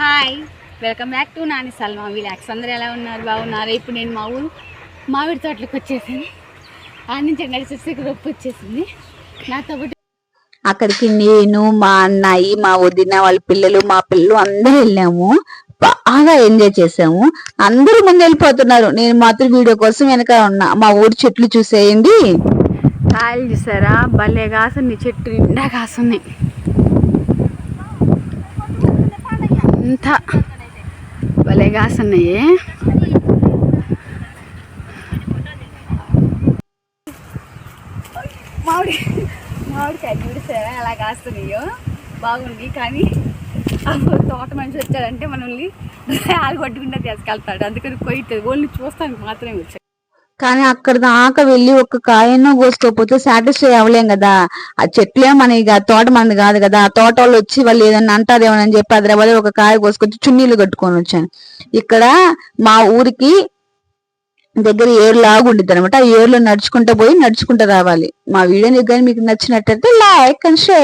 Hi. Welcome back to Nani Salma vlogs. అందరూ ఎలా ఉన్నారు? బాగున్నారు? ఇప్పుడు నేను మా ఊరు మామిడి తోటలకు వచ్చేసాను. ఆ నుంచి నడిచేస్తే రొప్పు వచ్చేసింది. నాతో పాటు అక్కడికి నేను మా అన్నయ్య మా వదిన వాళ్ళ పిల్లలు మా పిల్లలు అందరూ వెళ్ళాము. బాగా ఎంజాయ్ చేసాము అందరూ ముందు వెళ్ళిపోతున్నారు. నేను మాత్రం వీడియో కోసం వెనక ఉన్నా. మా ఊరి చెట్లు చూసేయండి. కాయలు చూసారా? భలే కాసున్నాయి. చెట్టు నిండా కాసున్నాయి. అంతా భలే కాసున్నాయి మామిడి మామిడికాయ చూసారా ఎలా కాస్తున్నాయో బాగుంది కానీ తోట మనిషి వచ్చాడంటే మనల్ని ఆలు పట్టుకుంటే తీసుకెళ్తాడు. అందుకని కొయ్యలేదు ఓన్లీ చూస్తానికి మాత్రమే వచ్చాడు. కానీ అక్కడ దాకా వెళ్ళి ఒక కాయనో కోసుకోకపోతే సాటిస్ఫై అవ్వలేం కదా. ఆ చెట్లే మన ఇక తోట మనది కాదు కదా. ఆ తోట వాళ్ళు వచ్చి వాళ్ళు ఏదన్నా అంటారేమోనని చెప్పి హైదరాబాద్ ఒక కాయ కోసుకొచ్చి చున్నీలు కట్టుకొని వచ్చాను. ఇక్కడ మా ఊరికి దగ్గర ఏరు లాగా ఉండిద్ది అనమాట ఆ ఏరులో నడుచుకుంటూ పోయి నడుచుకుంటూ రావాలి. మా వీడియో కానీ మీకు నచ్చినట్టయితే లైక్ అండ్ షేర్